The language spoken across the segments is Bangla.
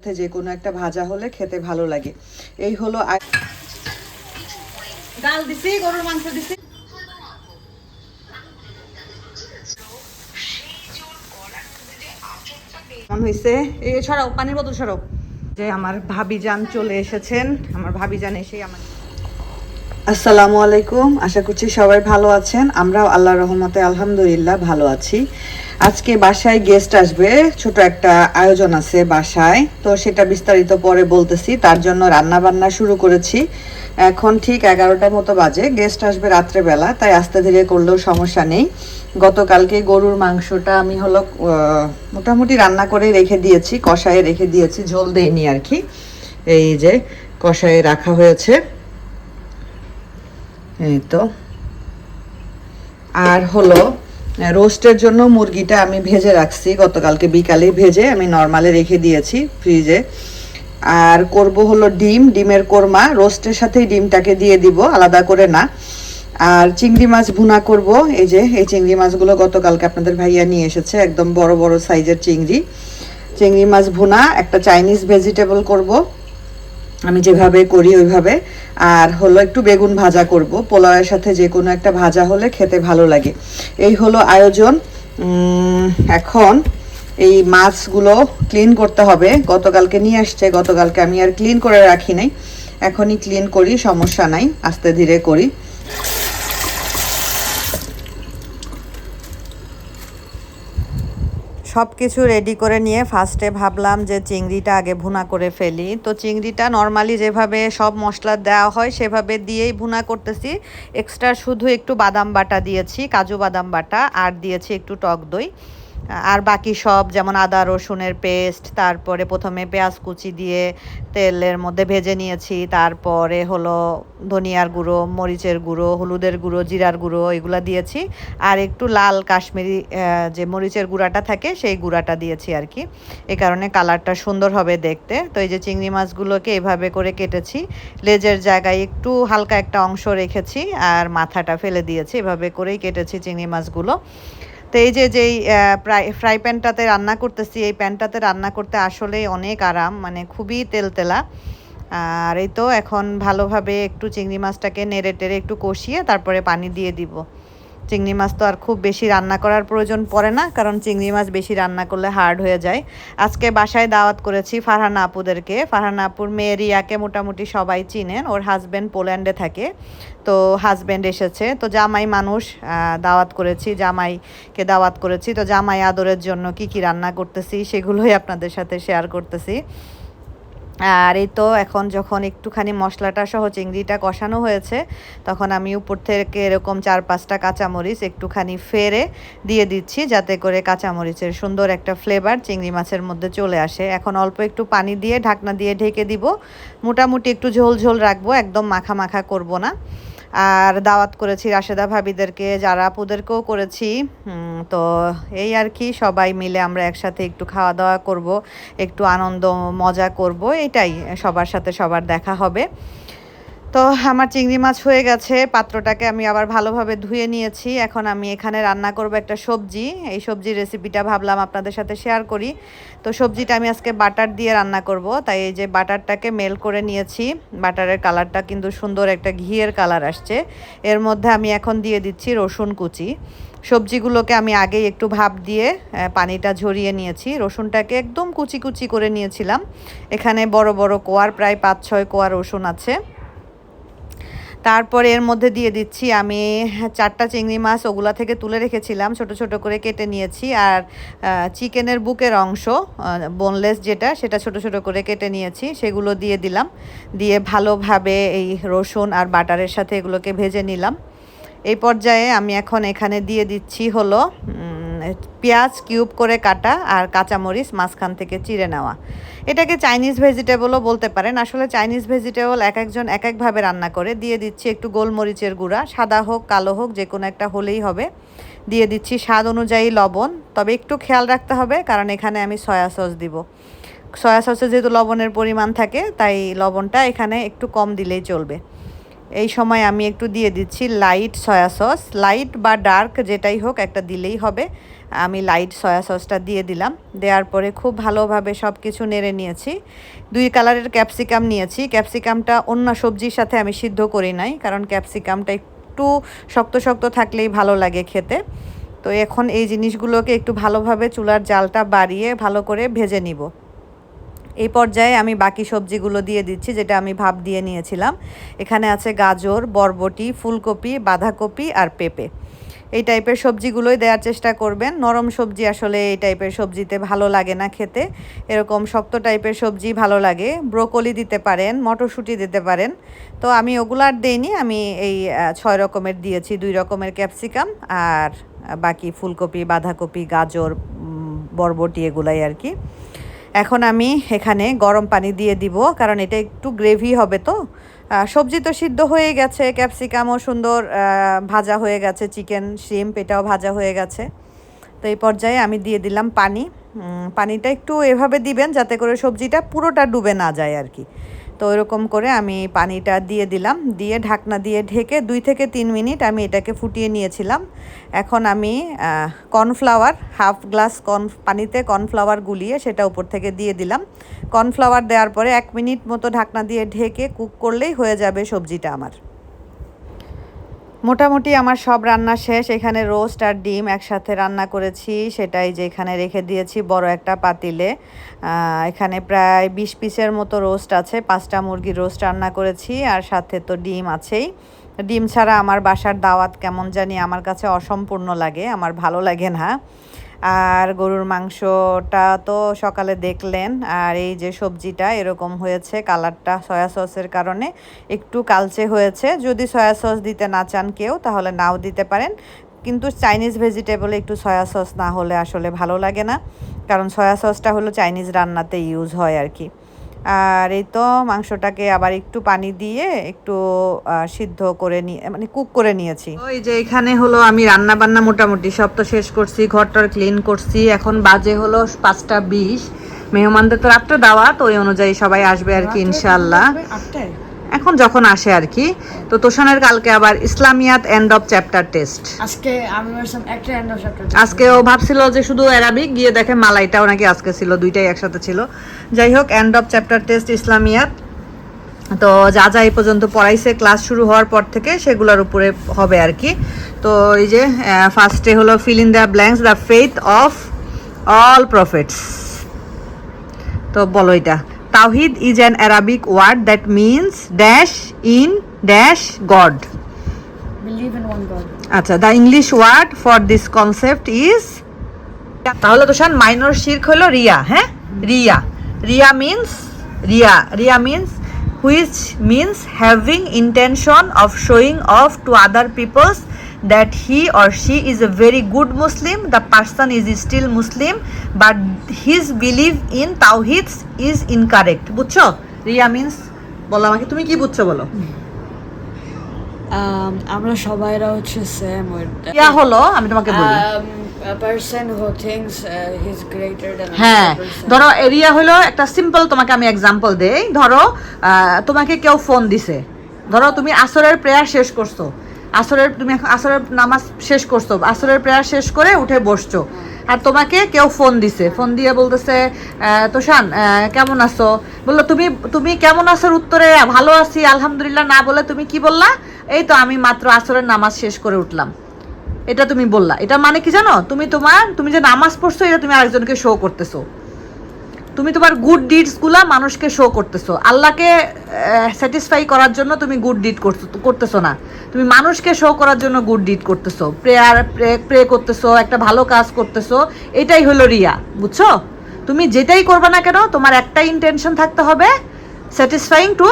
সাথে যে কোনো একটা ভাজা হলে খেতে ভালো লাগে। এই হলো ডাল দিছি গরুর মাংস দিছি। কেমন হয়েছে এই সরাও পানির বোতল সরাও। যে আমার ভাবি যান চলে এসেছেন আমার ভাবি যান এসেই আমার আসসালামু আলাইকুম। আশা করছি সবাই ভালো আছেন। আমরাও আল্লাহ রহমতে আলহামদুলিল্লাহ ভালো আছি। আজকে বাসায় গেস্ট আসবে। ছোট একটা আয়োজন আছে বাসায়। তো সেটা বিস্তারিত পরে বলতেছি। তার জন্য রান্না বান্না শুরু করেছি। এখন ঠিক এগারোটার মতো বাজে। গেস্ট আসবে রাত্রেবেলা। তাই আস্তে ধীরে করলেও সমস্যা নেই। গতকালকে গরুর মাংসটা আমি হলো মোটামুটি রান্না করে রেখে দিয়েছি। কষায়ে রেখে দিয়েছি। ঝোল দেইনি আর কি। এই যে কষায়ে রাখা হয়েছে। এই তো। আর হলো রোস্টের জন্য মুরগিটা আমি ভেজে রাখছি, গতকালকে বিকালে ভেজে আমি নর্মালে রেখে দিয়েছি ফ্রিজে। আর করব হলো ডিম, ডিমের কোরমা, রোস্টের সাথেই ডিমটাকে দিয়ে দিব, আলাদা করে না। আর চিংড়ি মাছ ভুনা করব, এই যে, এই চিংড়ি মাছগুলো গতকালকে আপনাদের ভাইয়া নিয়ে এসেছে, একদম বড় বড় সাইজের চিংড়ি। চিংড়ি মাছ ভুনা, একটা চাইনিজ ভেজিটেবল করব আমি যেভাবে করি ওইভাবে। আর হলো একটু বেগুন ভাজা করব। পোলাওয়ের সাথে যে কোনো একটা ভাজা হলে খেতে ভালো লাগে। এই হলো আয়োজন। এখন এই মাছগুলো ক্লিন করতে হবে। গতকালকে নিয়ে আসছে, গতকালকে আমি আর ক্লিন করে রাখি নাই। এখনই ক্লিন করি, সমস্যা নাই। আস্তে ধীরে করি। সব কিছু রেডি করে নিয়ে ফার্স্টে ভাবলাম যে চিংড়িটা আগে ভুনা করে ফেলি। তো চিংড়িটা নর্মালি যেভাবে সব মশলা দেওয়া হয়, সেভাবে দিয়েই ভুনা করতেছি। এক্সট্রা শুধু একটু বাদাম বাটা দিয়েছি, কাজু বাদাম বাটা, আর দিয়েছি একটু টক দই। আর বাকি সব, যেমন আদা, রসুনের পেস্ট, তারপরে প্রথমে পেঁয়াজ কুচি দিয়ে তেলের মধ্যে ভেজে নিয়েছি, তারপরে হলো ধনিয়ার গুঁড়ো, মরিচের গুঁড়ো, হলুদের গুঁড়ো, জিরার গুঁড়ো এগুলো দিয়েছি, আর একটু লাল কাশ্মীরি যে মরিচের গুঁড়াটা থাকে সেই গুঁড়াটা দিয়েছি আর কি। এই কারণে কালারটা সুন্দর হবে দেখতে। তো এই যে চিংড়ি মাছগুলোকে এভাবে করে কেটেছি, লেজের জায়গায় একটু হালকা একটা অংশ রেখেছি, আর মাথাটা ফেলে দিয়েছি, এভাবে করেই কেটেছি চিংড়ি মাছগুলো। তো এই যে, যেই ফ্রাই ফ্রাই প্যানটাতে রান্না করতেছি, এই প্যানটাতে রান্না করতে আসলেই অনেক আরাম মানে খুবই তেলতেলা। আর এই তো এখন ভালোভাবে একটু চিংড়ি মাছটাকে নেড়ে টেড়ে একটু কষিয়ে তারপরে পানি দিয়ে দিব। চিংড়ি মাছ তো আর খুব বেশি রান্না করার প্রয়োজন পড়ে না, কারণ চিংড়ি মাছ বেশি রান্না করলে হার্ড হয়ে যায়। আজকে বাসায় দাওয়াত করেছি ফারহানা আপুদেরকে। ফারহানা আপুর মেয়ে রিয়াকে মোটামুটি সবাই চিনেন, ওর হাজব্যান্ড পোল্যান্ডে থাকে। তো হাজব্যান্ড এসেছে। তো জামাই মানুষ দাওয়াত করেছি, জামাইকে দাওয়াত করেছি। তো জামাই আদরের জন্য কি কি রান্না করতেছি সেগুলোই আপনাদের সাথে শেয়ার করতেছি। আর এই তো এখন যখন একটুখানি মশলাটা সহ চিংড়িটা কষানো হয়েছে, তখন আমি উপর থেকে এরকম চার পাঁচটা কাঁচামরিচ একটুখানি ফেরে দিয়ে দিচ্ছি, যাতে করে কাঁচামরিচের সুন্দর একটা ফ্লেভার চিংড়ি মাছের মধ্যে চলে আসে। এখন অল্প একটু পানি দিয়ে ঢাকনা দিয়ে ঢেকে দিব। মোটামুটি একটু ঝোল ঝোল রাখব, একদম মাখা মাখা করব না। আর দাওয়াত করেছি রাশেদা ভাবিদেরকে যারা আপুদেরকেও করেছি তো এই আর কি, সবাই মিলে আমরা একসাথে একটু খাওয়া দাওয়া করব, একটু আনন্দ, মজা করব, এটাই সবার সাথে সবার দেখা হবে। তো আমার চিংড়ি মাছ হয়ে গেছে, পাত্রটাকে আমি আবার ভালোভাবে ধুয়ে নিয়েছি। এখন আমি এখানে রান্না করব একটা সবজি, এই সবজির রেসিপিটা ভাবলাম আপনাদের সাথে শেয়ার করি। তো সবজিটা আমি আজকে বাটার দিয়ে রান্না করব, তাই এই যে বাটারটাকে মেল করে নিয়েছি। বাটারের কালারটা কিন্তু সুন্দর একটা ঘিয়ের কালার আসছে। এর মধ্যে আমি এখন দিয়ে দিচ্ছি রসুন কুচি। সবজিগুলোকে আমি আগেই একটু ভাপ দিয়ে পানিটা ঝরিয়ে নিয়েছি। রসুনটাকে একদম কুচি কুচি করে নিয়েছিলাম। এখানে বড় বড় কোয়ার, প্রায় পাঁচ ছয় কোয়া রসুন আছে। তারপরে এর মধ্যে দিয়ে দিচ্ছি, আমি চারটা চিংড়ি মাছ ওগুলা থেকে তুলে রেখেছিলাম, ছোট ছোট করে কেটে নিয়েছি। আর চিকেনের বুকের অংশ বোনলেস যেটা, সেটা ছোট ছোট করে কেটে নিয়েছি, সেগুলো দিয়ে দিলাম। দিয়ে ভালোভাবে এই রসুন আর বাটারের সাথে এগুলোকে ভেজে নিলাম। এই পর্যায়ে আমি এখন এখানে দিয়ে দিচ্ছি হলো পেঁয়াজ কিউব করে কাটা আর কাঁচামরিচ মাঝখান থেকে চিড়ে নেওয়া। এটাকে চাইনিজ ভেজিটেবলও বলতে পারেন। আসলে চাইনিজ ভেজিটেবল এক একজন এক একভাবে রান্না করে। দিয়ে দিচ্ছি একটু গোলমরিচের গুঁড়া। সাদা হোক, কালো হোক, যে কোনো একটা হলেই হবে। দিয়ে দিচ্ছি স্বাদ অনুযায়ী লবণ। তবে একটু খেয়াল রাখতে হবে, কারণ এখানে আমি সয়া সস দিব। সয়া সসে যেহেতু লবণের পরিমাণ থাকে, তাই লবণটা এখানে একটু কম দিলেই চলবে। এই সময় আমি একটু দিয়ে দিচ্ছি লাইট সয়া সস লাইট বা ডার্ক যেটাই হোক একটা দিলেই হবে। আমি লাইট সয়া সসটা দিয়ে দিলাম। দেওয়ার পরে খুব ভালোভাবে সব কিছু নেড়ে নিয়েছি। দুই কালারের ক্যাপসিকাম নিয়েছি। ক্যাপসিকামটা অন্য সবজির সাথে আমি সিদ্ধ করি নাই, কারণ ক্যাপসিকামটা একটু শক্ত শক্ত থাকলেই ভালো লাগে খেতে। তো এখন এই জিনিসগুলোকে একটু ভালোভাবে চুলার জালটা বাড়িয়ে ভালো করে ভেজে নিব। এই পর্যায়ে আমি বাকি সবজিগুলো দিয়ে দিচ্ছি, যেটা আমি ভাব দিয়ে নিয়েছিলাম। এখানে আছে গাজর, বরবটি, ফুলকপি, বাঁধাকপি আর পেঁপে। এই টাইপের সবজিগুলোই দেওয়ার চেষ্টা করবেন। নরম সবজি আসলে এই টাইপের সবজিতে ভালো লাগে না খেতে। এরকম শক্ত টাইপের সবজি ভালো লাগে। ব্রোকলি দিতে পারেন, মটরশুঁটি দিতে পারেন। তো আমি ওগুলো আর দিইনি, আমি এই ছয় রকমের দিয়েছি। দুই রকমের ক্যাপসিকাম আর বাকি ফুলকপি, বাঁধাকপি, গাজর বরবটি এগুলাই আর কি। এখন আমি এখানে গরম পানি দিয়ে দিব, কারণ এটা একটু গ্রেভি হবে তো। সবজি তো সিদ্ধ হয়ে গেছে ক্যাপসিকামও সুন্দর ভাজা হয়ে গেছে, চিকেন, শিম, এটাও ভাজা হয়ে গেছে। তো এই পর্যায়ে আমি দিয়ে দিলাম পানি। পানিটা একটু এভাবে দিবেন যাতে করে সবজিটা পুরোটা ডুবে না যায় আর কি। তো এরকম করে আমি পানিটা দিয়ে দিলাম। দিয়ে ঢাকনা দিয়ে ঢেকে দুই থেকে তিন মিনিট আমি এটাকে ফুটিয়ে নিয়েছিলাম। এখন আমি কর্নফ্লাওয়ার, হাফ গ্লাস কর্ন, পানিতে কর্নফ্লাওয়ার গুলিয়ে সেটা উপর থেকে দিয়ে দিলাম। কর্নফ্লাওয়ার দেওয়ার পরে এক মিনিট মতো ঢাকনা দিয়ে ঢেকে কুক করলেই হয়ে যাবে সবজিটা আমার। মোটামুটি আমার সব রান্না শেষ, এখানে রোস্ট আর ডিম একসাথে রান্না করেছি, সেটাই যে এখানে রেখে দিয়েছি বড় একটা পাতিলে। এখানে প্রায় বিশ পিসের মতো রোস্ট আছে, পাঁচটা মুরগির রোস্ট রান্না করেছি, আর সাথে তো ডিম আছেই। ডিম ছাড়া আমার বাসার দাওয়াত কেমন জানি আমার কাছে অসম্পূর্ণ লাগে, আমার ভালো লাগে না। আর গরুর মাংসটা তো সকালে দেখলেন, আর এই যে সবজিটা এরকম হয়েছে, কালারটা সয়া সসের কারণে একটু কালচে হয়েছে। যদি সয়া সস দিতে না চান কেউ, তাহলে নাও দিতে পারেন। কিন্তু চাইনিজ ভেজিটেবলে একটু সয়া সস না হলে আসলে ভালো লাগে না, কারণ সয়া সসটা হলো চাইনিজ রান্নাতে ইউজ হয় আর কি। আর এই তো মাংসটাকে আবার একটু পানি দিয়ে একটু সিদ্ধ করে নিয়ে মানে কুক করে নিয়েছি। ওই যে এখানে হলো আমি রান্না বান্না মোটামুটি সব তো শেষ করছি ঘরটার ক্লিন করছি। এখন বাজে হলো পাঁচটা বিশ। মেহমানদের তো রাত্রে দাওয়াত ওই অনুযায়ী সবাই আসবে আর কি ইনশাল্লাহ এখন যখন আসে আর কি তো তোষানের কালকে আবার Islamiyat end of chapter test আজকে আমি একটা এন্ড অফ চ্যাপ্টার আজকে ও ভাবছিল যে শুধু অ্যারাবিক গিয়ে দেখে মালাইটাও নাকি আজকে ছিল দুইটাই একসাথে ছিল। যাই হোক end of chapter test Islamiyat. তো যা যা এই পর্যন্ত পড়াইছে ক্লাস শুরু হওয়ার পর থেকে সেগুলোর উপরে হবে আর কি। তো এই যে ফার্স্টে হলো fill in the blanks the faith of all prophets তো বলো এটা। Tawhid is an Arabic word that means dash in dash God আচ্ছা the English word for this concept is তাহলে তো শান মাইনর শির্ক হলো রিয়া হ্যাঁ? Riya. Riya means riya. Riya means which means having intention of showing off to other peoples that he or she is a very good Muslim, the person is still Muslim, but his belief in Tawhid is incorrect. বুঝছ রিয়া মিনস বলো আমাকে তুমি কি বুঝছ বলো Um, আমরা সবাইরা হচ্ছে সেম রিয়া হলো আমি তোমাকে বলি a person who thinks uh, he's greater than হ্যাঁ. ধরো এরিয়া হলো একটা সিম্পল তোমাকে আমি এক্সাম্পল দেই ধরো তোমাকে কেউ ফোন দিছে ধরো তুমি আসরের প্রেয়ার শেষ করছ আসরের, তুমি এখন আসরের নামাজ শেষ করছ, আসরের প্রেয়ার শেষ করে উঠে বসছো। আর তোমাকে কেউ ফোন দিছে ফোন দিয়ে বলতেছে তোষান কেমন আছো? বলল, তুমি তুমি কেমন আছোর উত্তরে, ভালো আছি, আলহামদুলিল্লাহ। না বলে তুমি কি বললা? এই তো আমি মাত্র আসরের নামাজ শেষ করে উঠলাম। এটা তুমি বললা। এটা মানে কি জানো? তুমি তোমার, তুমি যে নামাজ পড়ছো, এটা তুমি আরেকজনকে শো করতেছো। তুমি তোমার গুড ডিডসগুলা মানুষকে শো করতেছো। আল্লাহকে স্যাটিসফাই করার জন্য তুমি গুড ডিড করছ, করতেছো না। তুমি মানুষকে শো করার জন্য গুড ডিড করতেছো। প্রেয়ার প্রে করতেছো, একটা ভালো কাজ করতেছো, এটাই হলো রিয়া, বুঝছ? তুমি যেটাই করবে না কেন, তোমার একটা ইন্টেনশন থাকতে হবে satisfying to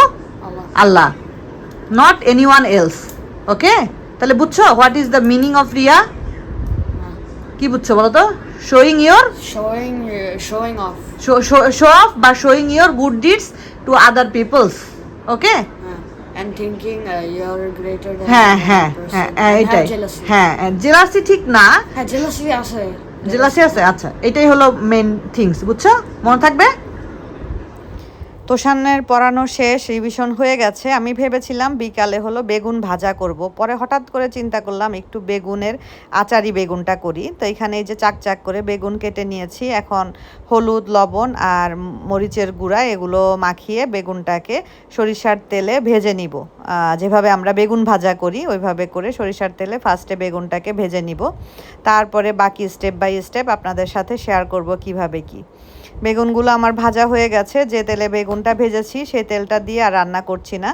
Allah. Not anyone else okay তাহলে বুঝছ what is the meaning of riya? কি বুঝছ বলো তো? Showing your showing uh, showing off show, show, show off by showing your good deeds to other peoples okay and thinking uh, you're greater than হ্যাঁ হ্যাঁ হ্যাঁ এটাই jealousy. হ্যাঁ জেলাসি ঠিক না হ্যাঁ jealousy আছে জেলাসি আছে আচ্ছা এটাই হলো মেন থিংস বুঝছ মনে থাকবে তোষানের পড়ানো শেষ রিভিশন হয়ে গেছে। আমি ভেবেছিলাম বিকালে হলো বেগুন ভাজা করব। পরে হঠাৎ করে চিন্তা করলাম একটু বেগুনের আচারি বেগুনটা করি। তো এখানে এই যে চাক চাক করে বেগুন কেটে নিয়েছি। এখন হলুদ, লবণ আর মরিচের গুঁড়া এগুলো মাখিয়ে বেগুনটাকে সরিষার তেলে ভেজে নিব। যেভাবে আমরা বেগুন ভাজা করি, ওইভাবে করে সরিষার তেলে ফার্স্টে বেগুনটাকে ভেজে নিব। তারপরে বাকি স্টেপ বাই স্টেপ আপনাদের সাথে শেয়ার করব কীভাবে কি। বেগুনগুলো আমার ভাজা হয়ে গেছে, যে তেলে বেগুনটা ভেজেছি সেই তেলটা দিয়ে আর রান্না করছি না।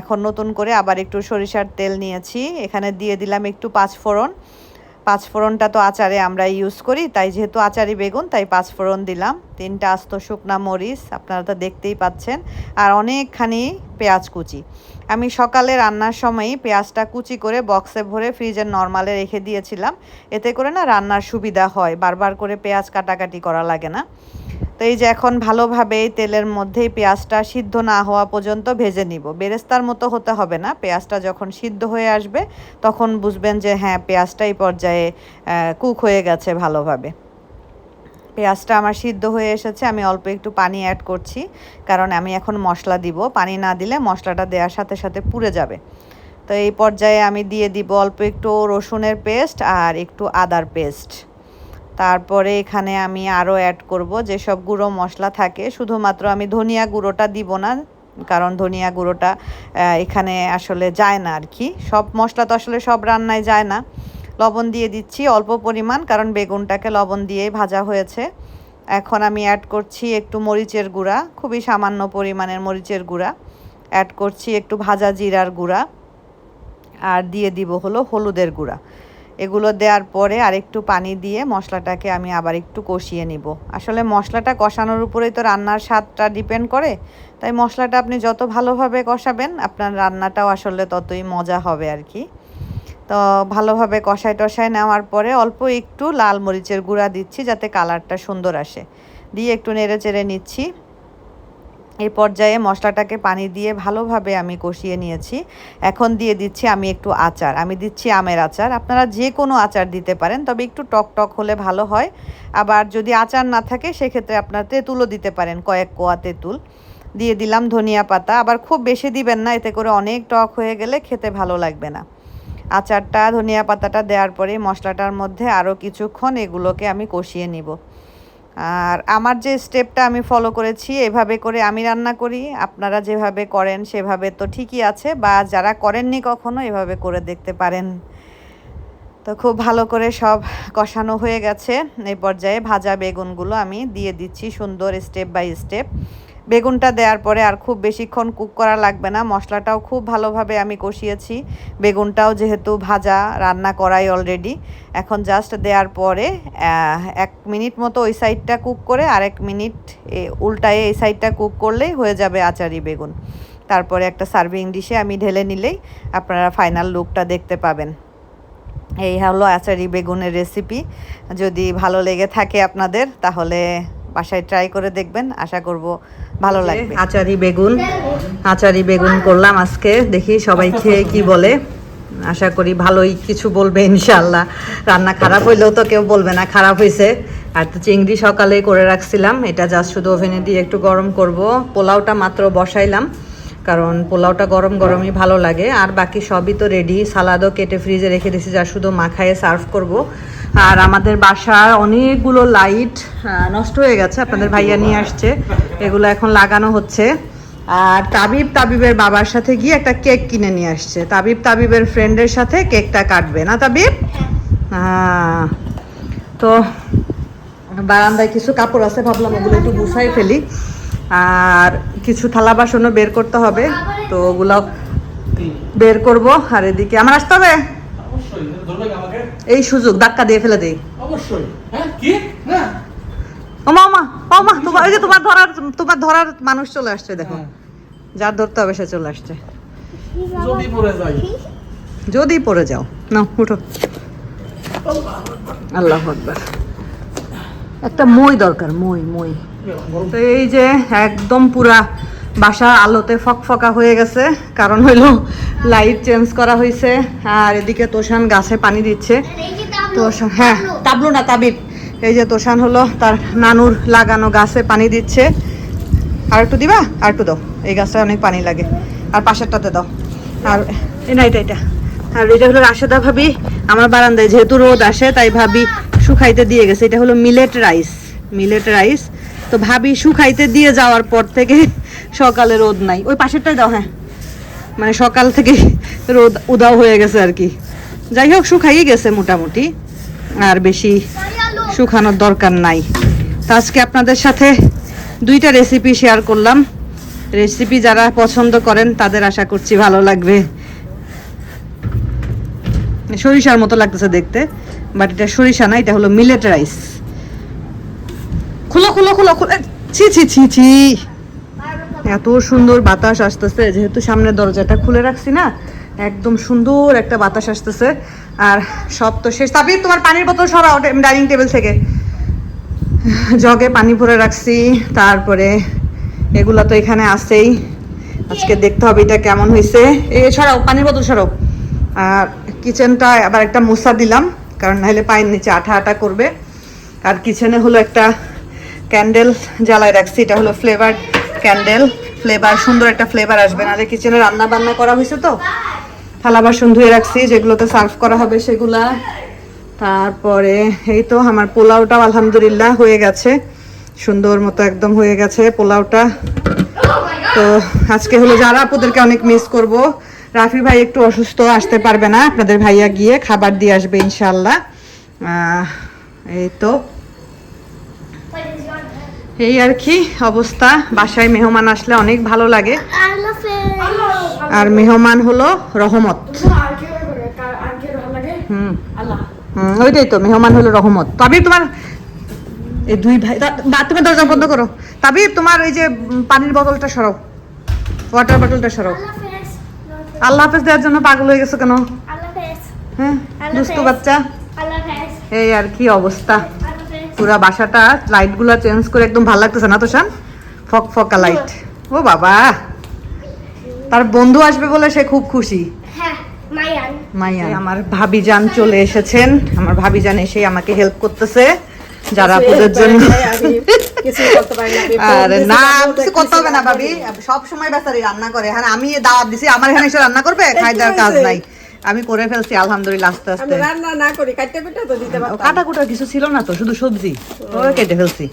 এখন নতুন করে আবার একটু সরিষার তেল নিয়েছি, এখানে দিয়ে দিলাম একটু পাঁচফোড়ন। পাঁচফোড়নটা তো আচারে আমরা ইউজ করি, তাই যেহেতু আচারি বেগুন, তাই পাঁচফোড়ন দিলাম। তিনটা আস্ত শুকনা মরিচ, আপনারা তো দেখতেই পাচ্ছেন। আর অনেকখানি পেঁয়াজ কুচি। আমি সকালে রান্নার সময়ই পেঁয়াজটা কুচি করে বক্সে ভরে ফ্রিজের নর্মালে রেখে দিয়েছিলাম। এতে করে না রান্নার সুবিধা হয়। বারবার করে পেঁয়াজ কাটাকাটি করা লাগে না। তো এই যে এখন ভালোভাবে তেলের মধ্যেই পেঁয়াজটা সিদ্ধ না হওয়া পর্যন্ত ভেজে নিব। বেরেস্তার মতো হতে হবে না। পেঁয়াজটা যখন সিদ্ধ হয়ে আসবে, তখন বুঝবেন যে হ্যাঁ পেঁয়াজটা এই পর্যায়ে কুক হয়ে গেছে ভালোভাবে। পেঁয়াজটা আমার সিদ্ধ হয়ে এসেছে, আমি অল্প একটু পানি অ্যাড করছি, কারণ আমি এখন মশলা দিব। পানি না দিলে মশলাটা দেওয়ার সাথে সাথে পুড়ে যাবে। তো এই পর্যায়ে আমি দিয়ে দিব অল্প একটু রসুনের পেস্ট আর একটু আদার পেস্ট। তারপরে এখানে আমি আরও অ্যাড করব যেসব গুঁড়ো মশলা থাকে। শুধুমাত্র আমি ধনিয়া গুঁড়োটা দিব না, কারণ ধনিয়া গুঁড়োটা এখানে আসলে যায় না আর কি। সব মশলা তো আসলে সব রান্নায় যায় না। লবণ দিয়ে দিচ্ছি অল্প পরিমাণ, কারণ বেগুনটাকে লবণ দিয়েই ভাজা হয়েছে। এখন আমি অ্যাড করছি একটু মরিচের গুঁড়া, খুবই সামান্য পরিমাণের মরিচের গুঁড়া। অ্যাড করছি একটু ভাজা জিরার গুঁড়া আর দিয়ে দিব হলো হলুদের গুঁড়া। এগুলো দেওয়ার পরে আর একটু পানি দিয়ে মশলাটাকে আমি আবার একটু কষিয়ে নিব। আসলে মশলাটা কষানোর উপরেই তো রান্নার স্বাদটা ডিপেন্ড করে, তাই মশলাটা আপনি যত ভালোভাবে কষাবেন, আপনার রান্নাটাও আসলে ততই মজা হবে আর কি। তো ভালোভাবে কষাই টষাই নেওয়ার পরে অল্প একটু লাল মরিচের গুঁড়া দিচ্ছি যাতে কালারটা সুন্দর আসে। দিয়ে একটু নেড়ে চেড়ে নিচ্ছি। এই পর্যায়ে মশলাটাকে পানি দিয়ে ভালোভাবে আমি কষিয়ে নিয়েছি। এখন দিয়ে দিচ্ছি আমি একটু আচার। আমি দিচ্ছি আমের আচার। আপনারা যে কোনো আচার দিতে পারেন, তবে একটু টক টক হলে ভালো হয়। আবার যদি আচার না থাকে, সেক্ষেত্রে আপনার তেঁতুলও দিতে পারেন, কয়েক কোয়া তেঁতুল। দিয়ে দিলাম ধনিয়া পাতা। আবার খুব বেশি দিবেন না, এতে করে অনেক টক হয়ে গেলে খেতে ভালো লাগবে না। আচারটা, ধনিয়া পাতাটা দেওয়ার পরে মশলাটার মধ্যে আরও কিছুক্ষণ এগুলোকে আমি কষিয়ে নিব। আর আমার যে স্টেপটা আমি ফলো করেছি, এভাবে করে আমি রান্না করি। আপনারা যেভাবে করেন, সেভাবে তো ঠিকই আছে, বা যারা করেননি কখনো এভাবে করে দেখতে পারেন। তো খুব ভালো করে সব কষানো হয়ে গেছে। এই পর্যায়ে ভাজা বেগুনগুলো আমি দিয়ে দিচ্ছি সুন্দর স্টেপ বাই স্টেপ বেগুনটা দেওয়ার পরে আর খুব বেশিক্ষণ কুক করা লাগবে না। মশলাটাও খুব ভালোভাবে আমি কষিয়েছি। বেগুনটাও যেহেতু ভাজা, রান্না করাই অলরেডি এখন জাস্ট দেওয়ার পরে এক মিনিট মতো ওই সাইডটা কুক করে আর এক মিনিট উল্টায়ে এই সাইডটা কুক করলেই হয়ে যাবে আচারি বেগুন। তারপরে একটা সার্ভিং ডিশে আমি ঢেলে নিলেই আপনারা ফাইনাল লুকটা দেখতে পাবেন। এই হলো আচারি বেগুনের রেসিপি যদি ভালো লেগে থাকে আপনাদের, তাহলে বাসায় ট্রাই করে দেখবেন আশা করব ভালো লাগবে। আচারি বেগুন আচারি বেগুন করলাম আজকে দেখি সবাই খেয়ে কি বলে। আশা করি ভালোই কিছু বলবে ইনশাল্লাহ রান্না খারাপ হইলেও তো কেউ বলবে না খারাপ হয়েছে আর তো চিংড়ি সকালে করে রাখছিলাম এটা জাস্ট শুধু ওভেনে দিয়ে একটু গরম করব। পোলাওটা মাত্র বসাইলাম। কারণ পোলাওটা গরম গরমই ভালো লাগে। আর বাকি সবই তো রেডি সালাদও কেটে ফ্রিজে রেখে দিয়েছি যা শুধু মাখায়ে সার্ভ করব। আর আমাদের বাসার অনেকগুলো লাইট নষ্ট হয়ে গেছে, আপনাদের ভাইয়া নিয়ে আসছে। এগুলো এখন লাগানো হচ্ছে। আর তাবিব তাবিবের বাবার সাথে গিয়ে একটা কেক কিনে নিয়ে আসছে। তাবিব তাবিবের ফ্রেন্ডের সাথে কেকটা কাটবে। না, তাবিব? হ্যাঁ। তো বারান্দায় কিছু কাপড় আছে, ভাবলাম ওগুলো একটু গুছাই ফেলি। আর কিছু থালা বাসনও বের করতে হবে তো ওগুলো বের করব। আর এদিকে আমার আসতে হবে? এই সুযোগ ধাক্কা দিয়ে ফেলে দিই। হ্যাঁ কি? না। ওমা ওমা ওমা তোমার ওই যে তোমার ধরার তোমার ধরার মানুষ চলে আসছে দেখো। হ্যাঁ। যার ধরতে হবে সে চলে আসছে। যদি পড়ে যাও। না উঠো। আল্লাহ একটা মই দরকার মই মই। তো এই যে একদম পুরা বাসা আলোতে ফকফকা হয়ে গেছে। কারণ হইল লাইট চেঞ্জ করা হয়েছে আর এদিকে তোষান গাছে পানি দিচ্ছে। তোষান হ্যাঁ তাবলু না তাবিব এই যে তোষান হলো তার নানুর লাগানো গাছে পানি দিচ্ছে। আর একটু দিবা? আর একটু দাও। এই গাছটা অনেক পানি লাগে। আর পাশেরটাতে দাও। আর না, এটা এটা। আর এটা হলো রাশেদা ভাবি। আমার বারান্দায় যেহেতু রোদ আসে, তাই ভাবি শুকাইতে দিয়ে গেছে। এটা হলো মিলেট রাইস। Millet rice. তো ভাবি শুকাইতে দিয়ে যাওয়ার পর থেকে সকালে রোদ নাই। ওই পাশেরটাই দাও হ্যাঁ। মানে সকাল থেকে রোদ উদাও হয়ে গেছে আর কি। যাই হোক, শুকাইয়ে গেছে মোটামুটি। আর বেশি শুকানোর দরকার নাই। তো আজকে আপনাদের সাথে দুইটা রেসিপি শেয়ার করলাম। রেসিপি যারা পছন্দ করেন, তাদের আশা করছি ভালো লাগবে। সরিষার মতো লাগতেছে দেখতে বাট এটা সরিষা না, এটা হলো মিলেট রাইস খুলো খুলো খুলো ছি ছি ছি ছি। এত সুন্দর বাতাস আসতেছে, যেহেতু সামনের দরজাটা খুলে রাখছি না, একদম সুন্দর একটা বাতাস আসতেছে। আর সব তো শেষ। তাবির, তোমার পানির বোতল সরাও ডাইনিং টেবিল থেকে। জগে পানি ভরে রাখছি, তারপরে এগুলা তো এখানে আছেই। আজকে দেখতে হবে এটা কেমন হয়েছে এ, সরাও, পানির বোতল সরাও। আর কিচেনটা আবার একটা মুসা দিলাম, কারণ নাহলে পায়ের নিচে আঠা আঠা করবে। আর কিচেনে হলো একটা ক্যান্ডেল জ্বালায় রাখছি, এটা হলো ফ্লেভার ক্যান্ডেল। ফ্লেভার, সুন্দর একটা ফ্লেভার আসবে। নাহলে কিচেনে রান্না বান্না করা হয়েছে তো? থালা বাসন ধুয়ে রাখছি, যেগুলোতে সার্ভ করা হবে সেগুলা। তারপরে এই তো আমার পোলাওটাও আলহামদুলিল্লাহ হয়ে গেছে। সুন্দর মতো একদম হয়ে গেছে পোলাওটা। তো আজকে হলো যারা আপুদেরকে অনেক মিস করব, রাফি ভাই একটু অসুস্থ, আসতে পারবে না। আপনাদের ভাইয়া গিয়ে খাবার দিয়ে আসবে ইনশাল্লাহ এই তো। এই আর কি অবস্থা? বাসায় মেহমান আসলে অনেক ভালো লাগে। আর মেহমান হলো রহমত। হুম। হুম ওইটাই তো মেহমান হলো রহমত। তবে তোমার এই দুই ভাই তুমি দরজা বন্ধ করো। তবে তোমার এই যে পানির বোতলটা সরাও। ওয়াটার বটলটা সরাও। আল্লাহ হাফেজ। দেওয়ার জন্য পাগল হয়ে গেছো কেন? হ্যাঁ দুষ্টু বাচ্চা। এই আর কি অবস্থা। পুরা বাসাটা লাইটগুলা চেঞ্জ করে একদম ভালো লাগতেছে না তো শান ফক ফকা লাইট। ও বাবা! তার বন্ধু আসবে বলে সে খুব খুশি। মাইয়া আমার ভাবিজান চলে এসেছেন। আমার ভাবিজান এসে আমাকে হেল্প করতেছে যারা আপুদের জন্য আরে না কিছু করতে হবে না ভাবি। সব সময় বেচারি রান্না করে। হ্যাঁ আমি দাওয়াত দিছি আমার এখানে এসে রান্না করবে? খাই দেওয়ার কাজ নাই। আমি করে ফেলছি আলহামদুলিল্লাহ আস্তে আস্তে। রান্না না করি কাটতে পিঠা তো দিতে পারতাম। কাটা কুটা কিছু ছিল না তো শুধু সবজি। ও কেটে ফেলছি।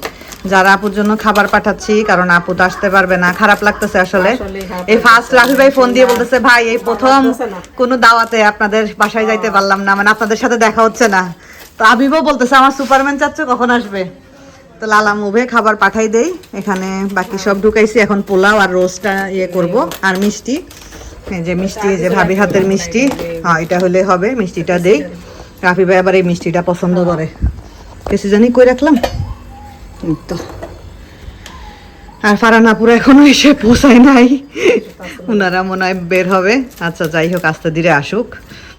যারা আপুর জন্য খাবার পাঠাচ্ছি কারণ আপু তো আসতে পারবে না খারাপ লাগতেছে আসলে। আসলে এই ফার্স্ট রাফি ভাই ফোন দিয়ে বলতেছে ভাই এই প্রথম। কোনো দাওয়াতে আপনাদের বাসায় যাইতে পারলাম না মানে আপনাদের সাথে দেখা হচ্ছে না। তো আবিবও বলতেছে আমার সুপারম্যান চাচ্ছ কখন আসবে? তো লালা মুভে খাবার পাঠাই দেই এখানে বাকি সব ঢুকাইছি এখন পোলাও আর রোস্টটা ইয়ে করব আর মিষ্টি। যে মিষ্টি যে ভাবি হাতের মিষ্টি হ্যাঁ এটা হলে হবে, মিষ্টিটা দেই। রাফি ভাই আবার এই মিষ্টিটা পছন্দ করে। কিছু জানি কই রাখলাম? তো। আর ফারানাপুর এখনও এসে পৌঁছায় নাই। ওনারা মনে হয় বের হবে। আচ্ছা যাই হোক, আস্তে ধীরে আসুক।